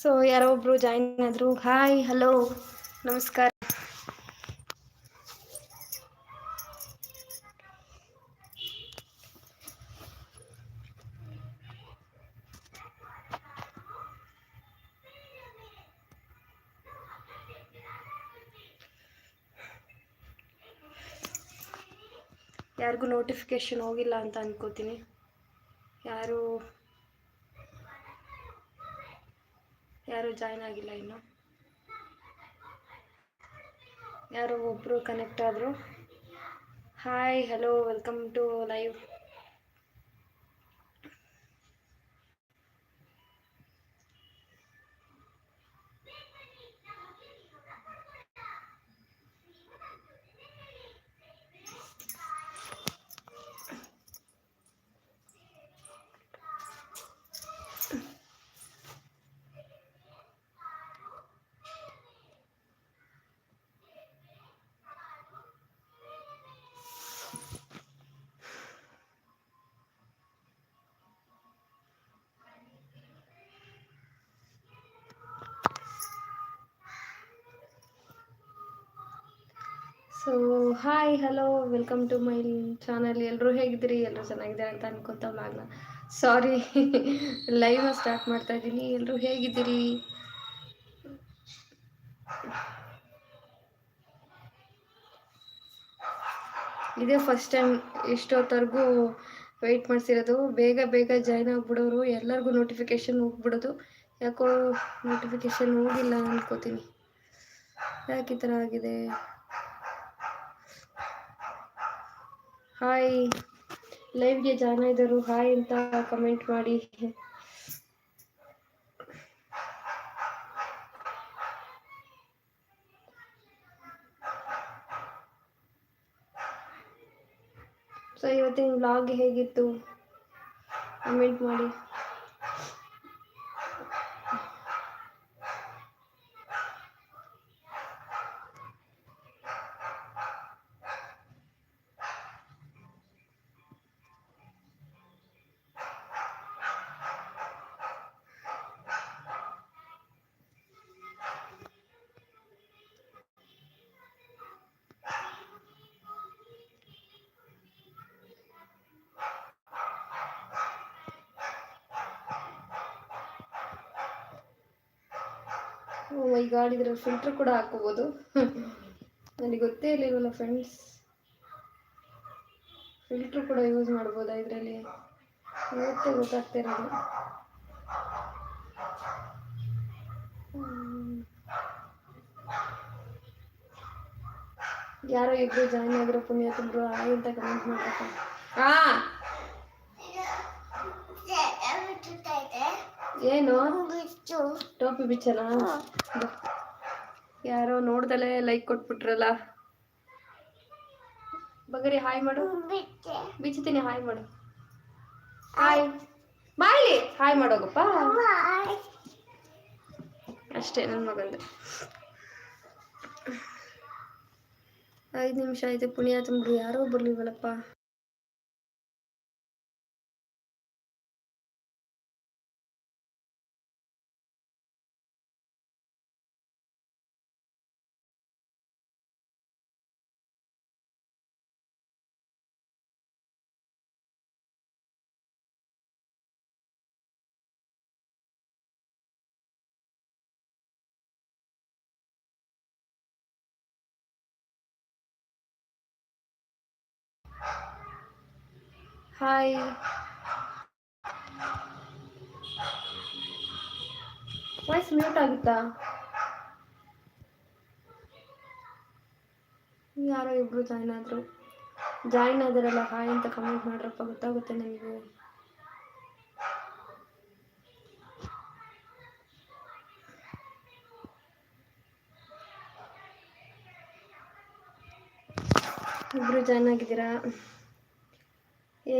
So ಯಾರೋ ಒಬ್ರು join ಆದ್ರು. ಹಾಯ್ ಹಲೋ ನಮಸ್ಕಾರ. ಯಾರಿಗೂ ನೋಟಿಫಿಕೇಶನ್ ಹೋಗಿಲ್ಲ ಅಂತ ಅನ್ಕೋತೀನಿ. ಯಾರು ಯಾರು ಜಾಯ್ನ್ ಆಗಿಲ್ಲ ಇನ್ನು. ಯಾರೋ ಒಬ್ಬರು ಕನೆಕ್ಟ್ ಆದರು. Hi hello welcome to live so hi hello welcome to my channel ಎಲ್ಲರೂ ಹೇಗಿದ್ದೀರಿ? ಎಲ್ಲರೂ ಚೆನ್ನಾಗಿದ್ದಾರೆ ಅಂತ ಅನ್ಕೊತಾ ಮ್ಯಾಗ್ನ ಸಾರಿ ಲೈವ್ ಸ್ಟಾರ್ಟ್ ಮಾಡ್ತಾ ಇದ್ದೀನಿ. ಎಲ್ಲರೂ ಹೇಗಿದ್ದೀರಿ? ಇದೇ ಫಸ್ಟ್ ಟೈಮ್ ಇಷ್ಟೊತ್ತವರೆಗೂ ವೆಯ್ಟ್ ಮಾಡಿಸಿರೋದು. ಬೇಗ ಬೇಗ ಜಾಯ್ನ್ ಆಗಿಬಿಡೋರು. ಎಲ್ಲರಿಗೂ ನೋಟಿಫಿಕೇಶನ್ ಹೋಗ್ಬಿಡೋದು. ಯಾಕೋ ನೋಟಿಫಿಕೇಶನ್ ಹೋಗಿಲ್ಲ ಅಂದ್ಕೋತೀನಿ ಯಾಕೆ ಈ ಥರ ಆಗಿದೆ? ಹಾಯ್ ಲೈವ್ಗೆ ಜಾಯ್ನ್ ಆಗಿದ್ದರು ಹಾಯ್ ಅಂತ ಕಮೆಂಟ್ ಮಾಡಿ. ಸೊ ಇವತ್ತಿನ ವ್ಲಾಗ್ ಹೇಗಿತ್ತು? ಕಮೆಂಟ್ ಮಾಡಿ. ಮೈ ಗಾಡ್ ಇದ್ರ ಫಿಲ್ಟರ್ ಕೂಡ ಹಾಕೋಬೋದು ನನಗೆ ಗೊತ್ತೇ ಇರಲಿಲ್ಲ ಫ್ರೆಂಡ್ಸ್ ಫಿಲ್ಟ್ರ್ ಕೂಡ ಯೂಸ್ ಮಾಡ್ಬೋದಾ ಇದರಲ್ಲಿ? ಇವತ್ತೇ ಗೊತ್ತಾಗ್ತಾ ಇರೋದು. ಯಾರೋ ಇಬ್ರು ಜಾಯ್ನ್ ಆಗಿರೋ ಪುಣ್ಯಾತಂದ್ರು ಆಯ್ ಅಂತ ಕಮೆಂಟ್ ಮಾಡ್ಬೇಕು? ಹಾ ಏನು ಟೋಪಿ ಬಿಚ್ಚನ ಯಾರೋ ನೋಡ್ದಲೆ ಲೈಕ್ ಕೊಟ್ಬಿಟ್ರಲ್ಲ. ಬಗರಿ ಹಾಯ್ ಮಾಡು. ಬಿಚ್ಚತೀನಿ ಹಾಯ್ ಮಾಡು. ಹಾಯ್ ಬಾಯ್ಲಿ. ಹಾಯ್ ಮಾಡೋಗಪ್ಪ. ಅಷ್ಟೇ ನನ್ನ ಮಗಂದು. ಐದು ನಿಮಿಷ ಆಯ್ತು. ಪುಣ್ಯ ತುಂಬ ಯಾರೋ ಬರ್ಲಿಲ್ವಲ್ಲಪ್ಪ. ಹಾಯ್ ವಾಯ್ಸ್ ಮ್ಯೂಟ್ ಆಗುತ್ತಾ? ಯಾರೋ ಇಬ್ರು ಜಾಯ್ನ್ ಆದರು. ಜಾಯ್ನ್ ಆದರಲ್ಲ ಹಾಯ್ ಅಂತ ಕಮೆಂಟ್ ಮಾಡ್ರಪ್ಪ, ಗೊತ್ತಾಗುತ್ತೆ ನನಗೆ ಇಬ್ರು ಜಾಯ್ನ್ ಆಗಿದ್ದೀರಾ?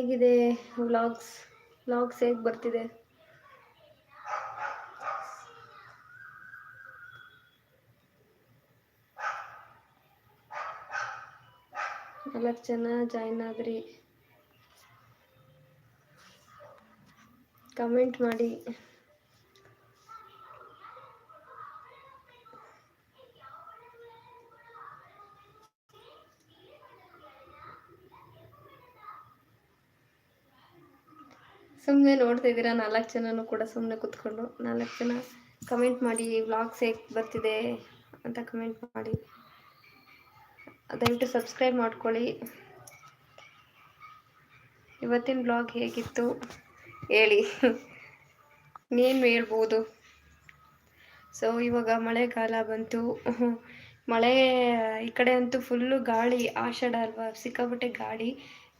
ಹೇಗಿದೆ ವ್ಲಾಗ್ಸ್? ವ್ಲಾಗ್ಸ್ ಹೇಗೆ ಬರ್ತಿದೆ? ನಾಲ್ಕು ಜನ ಜಾಯ್ನ್ ಆದ್ರಿ. ಕಮೆಂಟ್ ಮಾಡಿ. ಸುಮ್ಮನೆ ನೋಡ್ತಾ ಇದ್ದೀರಾ? ನಾಲ್ಕು ಜನನು ಕೂಡ ಸುಮ್ಮನೆ ಕುತ್ಕೊಂಡು. ನಾಲ್ಕು ಜನ ಕಮೆಂಟ್ ಮಾಡಿ ವ್ಲಾಗ್ಸ್ ಹೇಗೆ ಬರ್ತಿದೆ ಅಂತ ಕಮೆಂಟ್ ಮಾಡಿ. ದಯವಿಟ್ಟು ಸಬ್ಸ್ಕ್ರೈಬ್ ಮಾಡ್ಕೊಳ್ಳಿ. ಇವತ್ತಿನ ಬ್ಲಾಗ್ ಹೇಗಿತ್ತು ಹೇಳಿ. ಇನ್ನೇನು ಹೇಳ್ಬೋದು? ಸೊ ಇವಾಗ ಮಳೆಗಾಲ ಬಂತು. ಮಳೆ, ಈ ಕಡೆ ಅಂತೂ ಫುಲ್ಲು ಗಾಳಿ, ಆಷಾಢ ಅಲ್ವಾ? ಸಿಕ್ಕಾಪಟ್ಟೆ ಗಾಳಿ.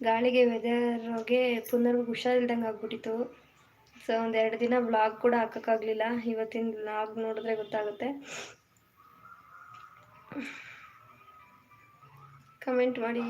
ಗಾಳಿಗೆ ವೆದರ್ಗೆ ಪುನರ್ ಹುಷಾರಿಲ್ದಂಗೆ ಆಗ್ಬಿಟ್ಟಿತ್ತು. ಸೊ ಒಂದೆರಡು ದಿನ ಬ್ಲಾಗ್ ಕೂಡ ಹಾಕೋಕ್ಕಾಗಲಿಲ್ಲ. ಇವತ್ತಿನ ಬ್ಲಾಗ್ ನೋಡಿದ್ರೆ ಗೊತ್ತಾಗುತ್ತೆ. ಕಮೆಂಟ್ ಮಾಡಿ.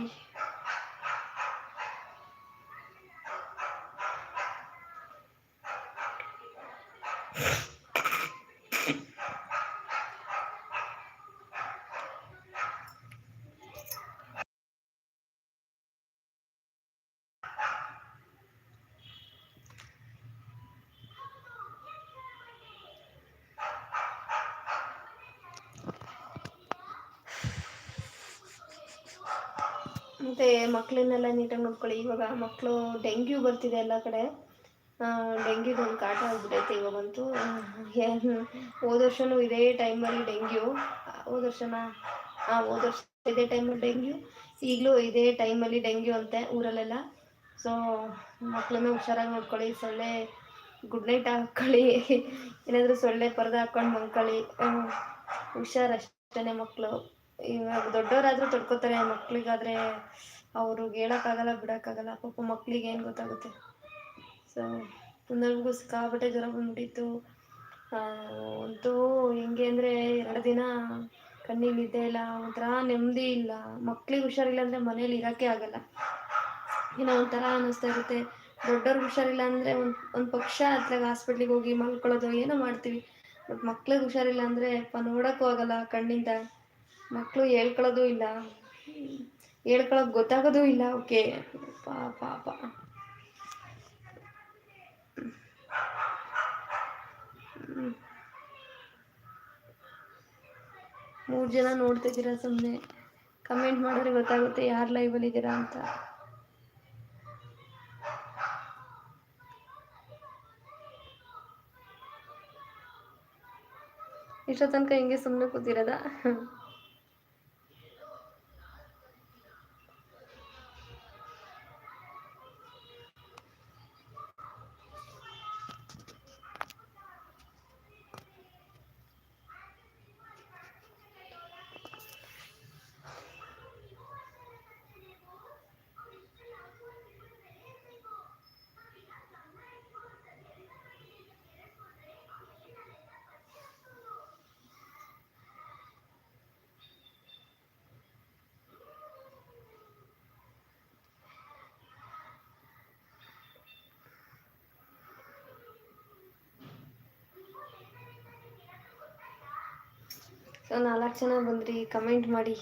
ಮತ್ತು ಮಕ್ಕಳನ್ನೆಲ್ಲ ನೀಟಾಗಿ ನೋಡ್ಕೊಳ್ಳಿ. ಇವಾಗ ಮಕ್ಕಳು ಡೆಂಗ್ಯೂ ಬರ್ತಿದೆ ಎಲ್ಲ ಕಡೆ. ಡೆಂಗ್ಯೂದು ಒಂದು ಕಾಟ ಆಗ್ಬಿಟ್ಟೈತೆ ಇವಾಗಂತೂ. ಹೋದ ವರ್ಷವೂ ಇದೇ ಟೈಮಲ್ಲಿ ಡೆಂಗ್ಯೂ. ಹೋದ ವರ್ಷನ ಹಾಂ ಹೋದ ವರ್ಷ ಇದೇ ಟೈಮಲ್ಲಿ ಡೆಂಗ್ಯೂ. ಈಗಲೂ ಇದೇ ಟೈಮಲ್ಲಿ ಡೆಂಗ್ಯೂ ಅಂತೆ ಊರಲ್ಲೆಲ್ಲ. ಸೊ ಮಕ್ಕಳನ್ನ ಹುಷಾರಾಗಿ ನೋಡ್ಕೊಳ್ಳಿ. ಸೊಳ್ಳೆ, ಗುಡ್ ನೈಟ್ ಹಾಕ್ಕೊಳ್ಳಿ. ಏನಾದರೂ ಸೊಳ್ಳೆ ಪರದೆ ಹಾಕ್ಕೊಂಡು ಮಲ್ಕೊಳ್ಳಿ. ಹುಷಾರಷ್ಟೇ ಮಕ್ಕಳು ಇವಾಗ ದೊಡ್ಡವರಾದರೂ ತಡ್ಕೋತಾರೆ, ಮಕ್ಳಿಗಾದ್ರೆ ಅವ್ರಿಗೆ ಹೇಳೋಕ್ಕಾಗಲ್ಲ, ಬಿಡೋಕ್ಕಾಗಲ್ಲ. ಪಾಪ ಮಕ್ಕಳಿಗೆ ಏನು ಗೊತ್ತಾಗುತ್ತೆ? ಸೊ ನನಗೂ ಸಿಕ್ಕಾಪಟ್ಟೆ ಜ್ವರ ಬಂದ್ಬಿಟ್ಟಿತ್ತು. ಅಂತೂ ಹೆಂಗೆ ಅಂದರೆ ಎರಡು ದಿನ ಕಣ್ಣಿಗೆ ನಿದ್ದೆ ಇಲ್ಲ, ಒಂಥರ ನೆಮ್ಮದಿ ಇಲ್ಲ. ಮಕ್ಳಿಗೆ ಹುಷಾರಿಲ್ಲ ಅಂದರೆ ಮನೇಲಿ ಇರೋಕ್ಕೆ ಆಗಲ್ಲ. ಏನೋ ಒಂಥರ ಅನ್ನಿಸ್ತಾ ಇರುತ್ತೆ. ದೊಡ್ಡವ್ರಿಗೆ ಹುಷಾರಿಲ್ಲ ಅಂದರೆ ಒಂದು ಒಂದು ಪಕ್ಷ ಅತ್ಲಾಗ ಹಾಸ್ಪಿಟ್ಲಿಗೆ ಹೋಗಿ ಮಲ್ಕೊಳ್ಳೋದು ಏನೋ ಮಾಡ್ತೀವಿ. ಬಟ್ ಮಕ್ಳಿಗೆ ಹುಷಾರಿಲ್ಲ ಅಂದರೆ ಅಪ್ಪ ನೋಡೋಕ್ಕೂ ಆಗಲ್ಲ ಕಣ್ಣಿಂದ. ಮಕ್ಕಳು ಹೇಳ್ಕೊಳ್ಳೋದು ಇಲ್ಲ. ಹೇಳ್ಕೊಳಕ್ ಗೊತ್ತಾಗೋದು ಇಲ್ಲ. ಓಕೆ. ಪಾಪ ಮೂರು ಜನ ನೋಡ್ತಿದ್ದೀರಾ ಸುಮ್ಮನೆ ಕಮೆಂಟ್ ಮಾಡಿದ್ರೆ ಗೊತ್ತಾಗುತ್ತೆ ಯಾರು ಲೈವಲ್ಲಿ ಇದ್ದೀರಾ ಅಂತ. ಇಷ್ಟೋ ತನಕ ಹಿಂಗೆ ಸುಮ್ಮನೆ ಕೂತಿರೋದ? ಸೊ ನಾಲ್ಕು ಜನ ಬಂದ್ರಿ ಕಮೆಂಟ್ ಮಾಡಿ.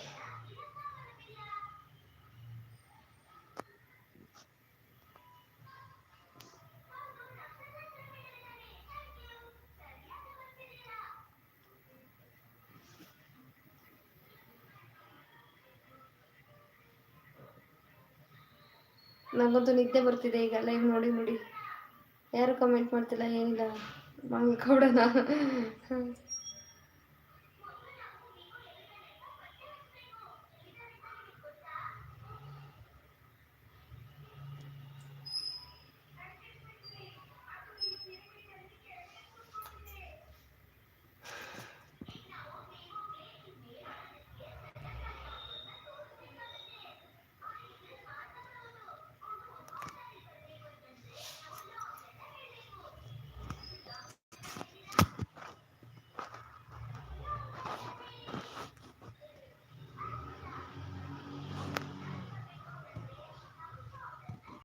ನನಗಂತೂ ನಿದ್ದೆ ಬರ್ತಿದೆ ಈಗ ಲೈವ್ ನೋಡಿ ನೋಡಿ. ಯಾರು ಕಮೆಂಟ್ ಮಾಡ್ತಿಲ್ಲ, ಏನಿಲ್ಲ. ಮಲ್ಕೊಬಿಡೋಣ